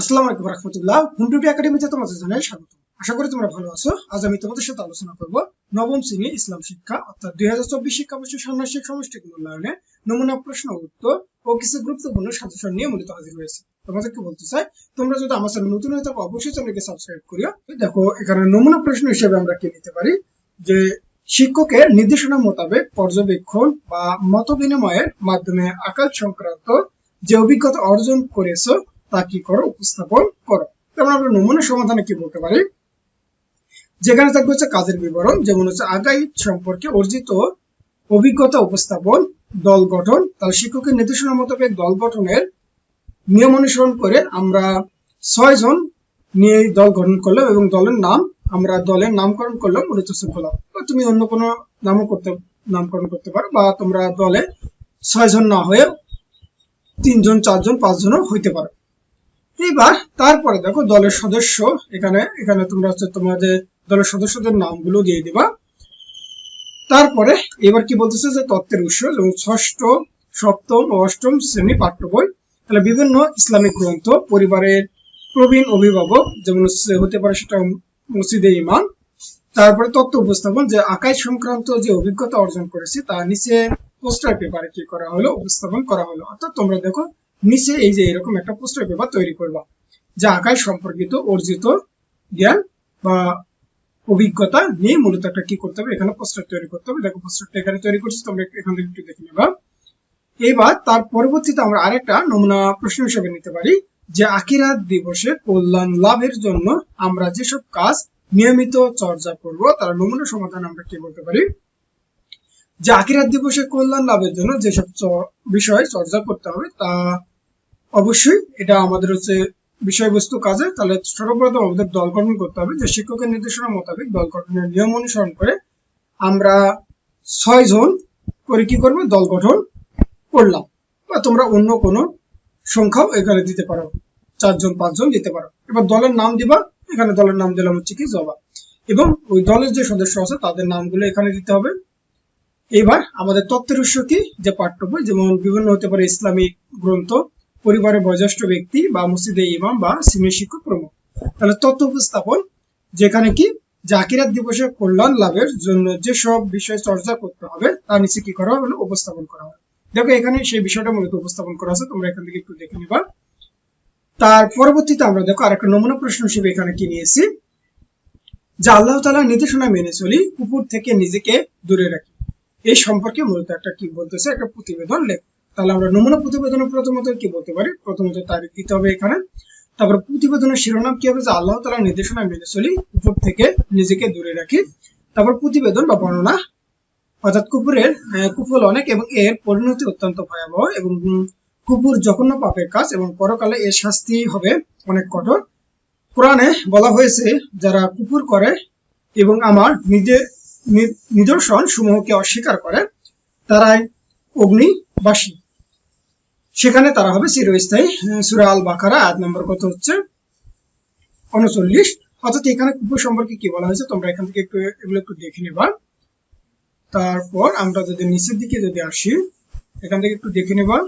আসসালামু আলাইকুম রহমতুল্লাহ। হুমটুবি একাডেমিতে তোমাদের জানাই স্বাগত। আশা করি তোমরা ভালো আছো। আজ আমি তোমাদের সাথে আলোচনা করব নবম শ্রেণি ইসলাম শিক্ষা, অর্থাৎ দুই হাজার চব্বিশ শিক্ষাবর্ষের ষান্মাসিক সমষ্টিক মূল্যায়নে নমুনা, প্রশ্ন, উত্তর ও কিছু গুরুত্বপূর্ণ সাজেশন নিয়ে মূলত হাজির হয়েছে। তোমাদেরকে বলতে চাই, তোমরা যদি আমার চ্যানেল নতুন হয়ে থাকো, অবশ্যই চ্যানেলকে সাবস্ক্রাইব করিও। দেখো, এখানে নমুনা, প্রশ্ন হিসেবে আমরা কি নিতে পারি? যে শিক্ষকের নির্দেশনা মোতাবেক পর্যবেক্ষণ বা মত বিনিময়ের মাধ্যমে আকাশ সংক্রান্ত যে অভিজ্ঞতা অর্জন করেছ তা কি করো? উপস্থাপন করো। যেমন আমরা নমুনা সমাধানে কি বলতে পারি? যেখানে থাকবে হচ্ছে কাজের বিবরণ, যেমন হচ্ছে আগাই সম্পর্কে অর্জিত অভিজ্ঞতা উপস্থাপন, দল গঠন। তাহলে শিক্ষকের নির্দেশনা মোতাবেক দল গঠনের নিয়ম অনুসরণ করে আমরা ছয় জন নিয়ে দল গঠন করলাম এবং দলের নাম, আমরা দলের নামকরণ করলাম মূলত শৃঙ্খলা বা তুমি অন্য কোনো নামও করতে নামকরণ করতে পারো বা তোমরা দলে ছয় জন না হয়ে তিনজন, চারজন, পাঁচজনও হইতে পারো। এবার তারপরে দেখো দলের সদস্য এখানে এখানে তোমরা হচ্ছে তোমাদের দলের সদস্যদের নামগুলো দিয়ে দিবা। তারপরে এবার কি বলতেছে যে তত্ত্বের উৎস, যেমন ষষ্ঠ, সপ্তম ও অষ্টম শ্রেণি পাঠ্য বই। তাহলে বিভিন্ন ইসলামিক গ্রন্থ, পরিবারের প্রবীণ অভিভাবক, যেমন হতে পারে সেটা মসজিদে ইমাম। তারপরে তত্ত্ব উপস্থাপন, যে আকাশ সংক্রান্ত যে অভিজ্ঞতা অর্জন করেছি তা নিচে পোস্টার পেপারে কি করা হলো, উপস্থাপন করা হলো। অর্থাৎ তোমরা দেখো নিচে এই যে এরকম একটা পোস্টার পেপার তৈরি করবা, যা আকাশ সম্পর্কিত অর্জিত জ্ঞান বা অভিজ্ঞতা নিয়ে মূলত একটা কি করতে হবে, এখানে পোস্টার তৈরি করতে হবে। দেখো, পোস্টারটা এখানে তৈরি করছি, তোমরা এখান থেকে একটু দেখে নেবা। এবার তার পরবর্তীতে আমরা আরেকটা নমুনা প্রশ্ন হিসেবে নিতে পারি, যে আকিরাত দিবসে কল্যাণ লাভের জন্য আমরা যেসব কাজ নিয়মিত চর্চা করব, তার নমুনা সমাধান আমরা কি বলতে পারি? যে আকিরাত দিবসে কল্যাণ লাভের জন্য যেসব বিষয় চর্চা করতে হবে, তা অবশ্যই এটা আমাদের হচ্ছে বিষয়বস্তু কাজে। তাহলে সর্বপ্রথম আমাদের দল গঠন করতে হবে। যে শিক্ষকের নির্দেশনা মোতাবেক দল গঠনের নিয়ম অনুসরণ করে আমরা ছয় জন করে কি করব? দল গঠন করলাম। বা তোমরা অন্য কোনো সংখ্যাও এখানে দিতে পারো। চারজন পাঁচজন দিতে পারো। এবার দলের নাম দিবা। এখানে দলের নাম দিলাম হচ্ছে কি? জবা। এবং ওই দলের যে সদস্য আছে, তাদের নামগুলো এখানে দিতে হবে। এবার আমাদের তত্ত্বের উৎস কি? যে পাঠ্য বই যেমন বিভিন্ন হতে পারে ইসলামিক গ্রন্থ পরিবারের বয়োজ্যেষ্ঠ ব্যক্তি বা মসজিদে ইমাম বা সিনিয়র শিক্ষক প্রমুখ। তাহলে তথ্য উপস্থাপন, যেখানে কি জাকিরাত দিবসে কল্যাণ লাভের জন্য যেসব বিষয় চর্চা করতে হবে তা নিচে কি করা হবে? উপস্থাপন করা হবে। দেখো, এখানে সেই বিষয়টা মূলত উপস্থাপন করা আছে, তোমরা এখান থেকে একটু দেখে নিবা। তার পরবর্তীতে আমরা দেখো আরেকটা নমুনা প্রশ্ন হিসেবে এখানে কি নিয়েছি? যে আল্লাহ তালা নির্দেশনা মেনে চলি, কুকুর থেকে নিজেকে দূরে রাখি। এই সম্পর্কে মূলত একটা কি বলতেছে? একটা প্রতিবেদন লেখ। তাহলে আমরা নমুনা প্রতিবেদনে প্রথমত কি বলতে পারি? প্রথমত তারিখ দিতে হবে এখানে। তারপর প্রতিবেদনের শিরোনাম কি হবে? যে আল্লাহ তালা নির্দেশনা মেনে চলি, উপর থেকে নিজেকে দূরে রাখি। তারপর প্রতিবেদন বা বর্ণনা। অর্থাৎ কুকুরের কুফল অনেক এবং এর পরিণতি অত্যন্ত ভয়াবহ এবং কুকুর জঘন্য পাপের কাজ এবং পরকালে এর শাস্তি হবে অনেক কঠোর। কোরআনে বলা হয়েছে, যারা কুকুর করে এবং আমার নিজের নিদর্শন সমূহকে অস্বীকার করে, তারাই অগ্নিবাসী সেখানে তারা হবে চিরস্থায়ী সুরা আল বাকারা আয়াত নম্বর কত হচ্ছে? উনচল্লিশ। অর্থাৎ এখানে কুকুর সম্পর্কে কি বলা হয়েছে, তোমরা এখান থেকে একটু, এগুলো একটু দেখে নেবা। তারপর আমরা যদি নিচের দিকে যদি আসি, এখান থেকে একটু দেখে নেবা।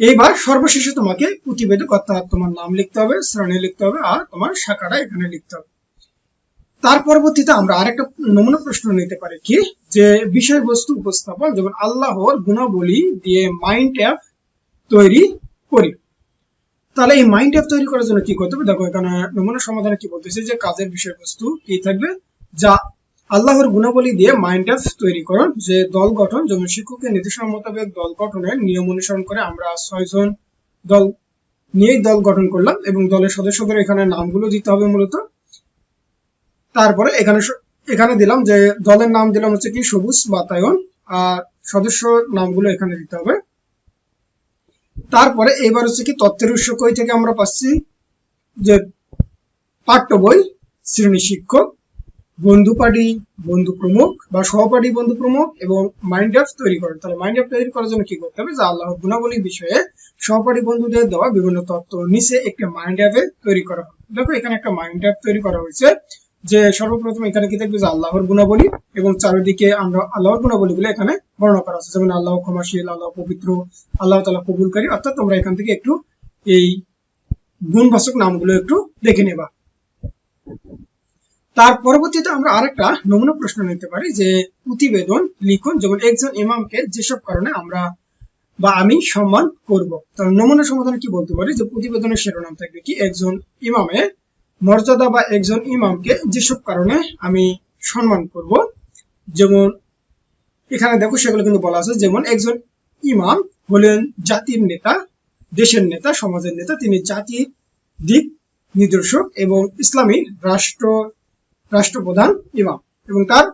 এইবার সর্বশেষে তোমাকে প্রতিবেদক অর্থাৎ তোমার নাম লিখতে হবে, শ্রেণি লিখতে হবে, আর তোমার শাখাটা এখানে লিখতে হবে। তার পরবর্তীতে আমরা আরেকটা নমুনা প্রশ্ন নিতে পারি কি? যে বিষয়বস্তু উপস্থাপন যেমন আল্লাহর গুণাবলী দিয়ে মাইন্ড অ্যাপ তৈরি করি, তাহলে এই মাইন্ড অ্যাপ তৈরি করার জন্য কি করতে হবে? দেখো, এখানে নমুনা সমাধানে কি বলতেছে যে কাজের বিষয়বস্তু কি থাকবে? যা আল্লাহর গুণাবলী দিয়ে মাইন্ড অ্যাপ তৈরি করুন। যে দল গঠন, যেমন শিক্ষকের নির্দেশনা মোতাবেক দল গঠনের নিয়ম অনুসরণ করে আমরা ছয়জন দল নিয়েই দল গঠন করলাম এবং দলের সদস্যদের এখানে নামগুলো দিতে হবে মূলত। তারপরে এখানে এখানে দিলাম যে দলের নাম দিলাম হচ্ছে কি? সবুজ বাতায়ন। আর সদস্য নামগুলো এখানে দিতে হবে। তারপরে এবার হচ্ছে কি তত্ত্বের উৎস কই থেকে আমরা পাচ্ছি? যে পাঠ্য বই, শ্রেণি শিক্ষক, বন্ধু পার্টি, বন্ধু প্রমুখ বা সহপাঠী বন্ধু প্রমুখ এবং মাইন্ড অ্যাপ তৈরি করেন তাহলে মাইন্ড অ্যাপ তৈরি করার জন্য কি করতে হবে? যে আল্লাহ গুণাবলী বিষয়ে সহপাঠী বন্ধুদের দেওয়া বিভিন্ন তত্ত্ব নিচে একটি মাইন্ড অ্যাপে তৈরি করা হবে। দেখো এখানে একটা মাইন্ড অ্যাপ তৈরি করা হয়েছে। যে সর্বপ্রথম এখানে কি দেখবে যে আল্লাহর গুণাবলী এবং চারিদিকে আমরা আল্লাহর গুণাবলীগুলো এখানে বর্ণনা করা আছে। যেমন আল্লাহ ক্ষমাশীল, আল্লাহ পবিত্র, আল্লাহ তালা কবুলকারী। অর্থাৎ তোমরা এখান থেকে একটু এই গুণবাচক নামগুলো একটু দেখে নেবা। তার পরবর্তীতে আমরা আরেকটা নমুনা প্রশ্ন নিতে পারি যে প্রতিবেদন, লিখুন যেমন একজন ইমামকে যেসব কারণে আমরা বা আমি সম্মান করব। তো নমুনা সমাধানে কি বলতে পারি? যে প্রতিবেদনের শিরোনাম থাকবে কি? একজন ইমামের মর্যাদা বা একজন ইমামকে যেসব কারণে আমি সম্মান করব, যেমন এখানে দেখো সেগুলো কিন্তু বলা আছে, যেমন একজন ইমাম হলেন জাতির নেতা, দেশের নেতা, সমাজের নেতা, তিনি জাতির দিক নির্দেশক এবং ইসলামী রাষ্ট্র, রাষ্ট্রপ্রধান ইমাম এবং তার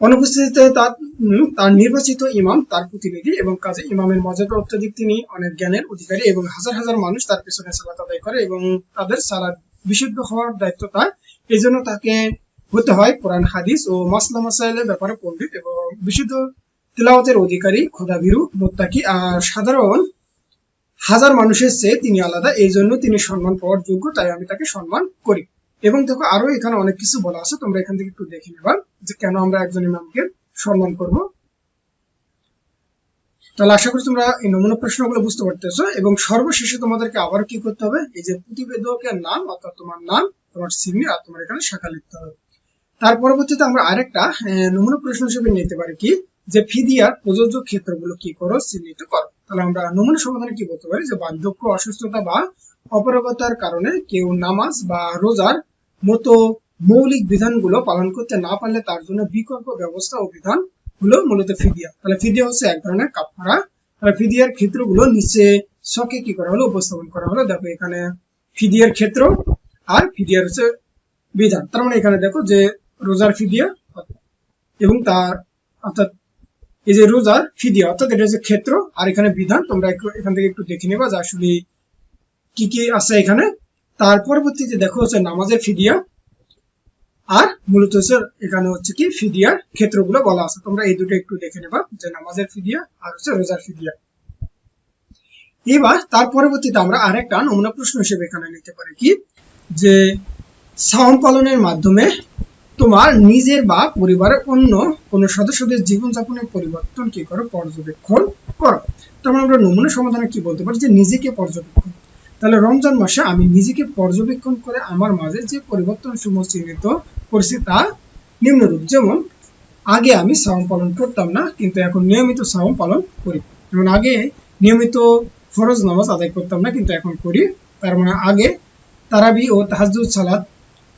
অনুপস্থিতিতে তার তার নির্বাচিত ইমাম, তার প্রতিনিধি এবং কাজে ইমামের মর্যাদা অত্যধিক, তিনি অনেক জ্ঞানের অধিকারী এবং হাজার হাজার মানুষ তার পেছনে সালাত আদায় করে এবং তাদের সালাদ বিশুদ্ধ হওয়ার দায়িত্ব তার। এই জন্য তাকে হতে হয় কোরআন, হাদিস ও মাসলা মাসাইলের ব্যাপারে পণ্ডিত এবং বিশুদ্ধ তিলাওয়াতের অধিকারী খোদাভীরু মোত্তাকি। আর সাধারণ হাজার মানুষের চেয়ে তিনি আলাদা, এই জন্য তিনি সম্মান পাওয়ার যোগ্য, তাই আমি তাকে সম্মান করি। এবং দেখো, আরও এখানে অনেক কিছু বলা আছে, তোমরা এখান থেকে একটু দেখে নেবা যে কেন আমরা একজন ইমামকে সম্মান করব। তাহলে আশা করি তোমরা এই নমুনা প্রশ্নগুলো বুঝতে পারতেছো, এবং সর্বশেষে তোমাদেরকে আবার কি করতে হবে? এই যে প্রতিবেদকের নাম অর্থাৎ তোমার নাম, তোমার সিগনি আর তোমার এখানে শাখা লিখতে হবে। তার পরবর্তীতে আমরা আরেকটা নমুনা প্রশ্ন হিসেবে নিতে পারি কি? যে ফিদিয়ার প্রযোজ্য ক্ষেত্রগুলো কি করো, চিহ্নিত করো। তাহলে আমরা নমুনা সমাধানে কি বলতে পারি? যে বার্ধক্য, অসুস্থতা বা অপারগতার কারণে কেউ নামাজ বা রোজার মতো মৌলিক বিধানগুলো পালন করতে না পারলে তার জন্য বিকল্প ব্যবস্থা ও বিধান গুলো মূলত ফিদিয়া। তাহলে ফিদিয়া হচ্ছে এক ধরনের কাপড়া তাহলে ফিদিয়ার ক্ষেত্রগুলো নিচে শকে কি করা হলো, উপস্থাপন করা হলো। দেখো এখানে ফিদিয়ার ক্ষেত্র আর ফিদিয়ার হচ্ছে বিধান। তার মানে এখানে দেখো যে রোজার ফিদিয়া এবং তার অর্থাৎ এই যে রোজার ফিদিয়া, অর্থাৎ এটা হচ্ছে ক্ষেত্র আর এখানে বিধান। তোমরা একটু এখান থেকে একটু দেখে নেবা যে আসলে কি কি আছে এখানে। তার পরবর্তীতে দেখো হচ্ছে নামাজের ফিদিয়া। আর মূলত হচ্ছে এখানে হচ্ছে কি ফিদিয়ার ক্ষেত্রগুলো বলা আছে। তোমরা এই দুটো একটু দেখে নেবা, যে নামাজের ফিদিয়া আর হচ্ছে রোজার ফিদিয়া এবার তার পরবর্তীতে আমরা আরেকটা নমুনা প্রশ্ন হিসেবে এখানে নিতে পারি কি? যে সাওম পালনের মাধ্যমে তোমার নিজের বা পরিবারের অন্য কোন সদস্যদের জীবনযাপনের পরিবর্তন কি করো? পর্যবেক্ষণ করো। তারপর আমরা নমুনা সমাধানে কি বলতে পারি? যে নিজেকে পর্যবেক্ষণ তাহলে রমজান মাসে আমি নিজেকে পর্যবেক্ষণ করে আমার মাঝে যে পরিবর্তন সমূহ চিহ্নিত করছি তা নিম্নরূপ। যেমন, আগে আমি সাওম পালন করতাম না, কিন্তু এখন নিয়মিত সাওম পালন করি। যেমন, আগে নিয়মিত ফরজ নামাজ আদায় করতাম না, কিন্তু এখন করি। তার মানে আগে তারাবি ও তাহাজুদ সালাত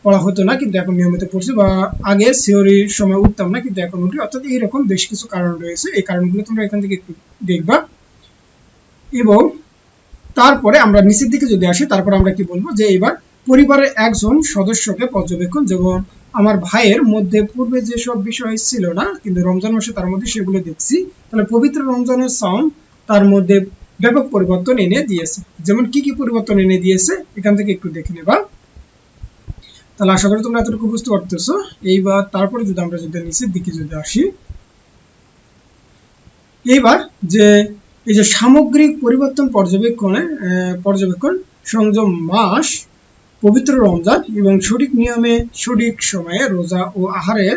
পড়া হতো না, কিন্তু এখন নিয়মিত পড়ছি বা আগে সিওরির সময় উঠতাম না, কিন্তু এখন উঠি। অর্থাৎ এইরকম বেশ কিছু কারণ রয়েছে। এই কারণগুলো তোমরা এখান থেকে একটু দেখবা। এবং তারপরে আমরা নিচের দিকে যদি আসি, তারপর আমরা কি বলব যে এবার পরিবারের একজন সদস্যকে পর্যবেক্ষণ যেমন আমার ভাইয়ের মধ্যে পূর্বে যেসব বিষয় ছিল না, কিন্তু রমজান মাসে তার মধ্যে সেগুলো দেখছি, তাহলে পবিত্র রমজানের সাউন্ড তার মধ্যে ব্যাপক পরিবর্তন এনে দিয়েছে। যেমন কি কি পরিবর্তন এনে দিয়েছে, এখান থেকে একটু দেখে নেবা। তাহলে আশা করি তোমরা এতটুকু বুঝতে পারতেছো। এইবার তারপরে যদি আমরা যদি নিচের দিকে যদি আসি, এইবার যে এই যে সামগ্রিক পরিবর্তন পর্যবেক্ষণে পর্যবেক্ষণ সংযম মাস, পবিত্র রমজান এবং সঠিক নিয়মে সঠিক সময়ে রোজা ও আহারের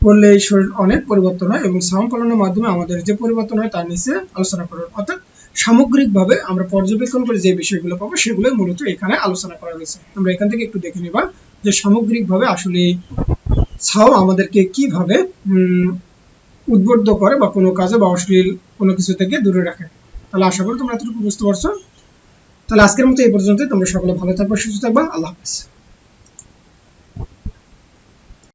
করলে শরীর অনেক পরিবর্তন হয় এবং সাম পালনের মাধ্যমে আমাদের যে পরিবর্তন হয় তার নিচে আলোচনা করুন অর্থাৎ সামগ্রিকভাবে আমরা পর্যবেক্ষণ করে যে বিষয়গুলো পাবো সেগুলো মূলত এখানে আলোচনা করা হয়েছে। আমরা এখান থেকে একটু দেখে নিবা যে সামগ্রিকভাবে আসলে ছাও আমাদেরকে কীভাবে উদ্বুদ্ধ করে বা কোনো কাজে বা অশ্লীল কোনো কিছু থেকে দূরে রাখে। তাহলে আশা করি তোমরা এতটুকু বুঝতে পারছ। তাহলে আজকের মতো এই পর্যন্ত তোমরা সকলে ভালো থাকবে, সুস্থ থাকবা। আল্লাহ হাফিজ।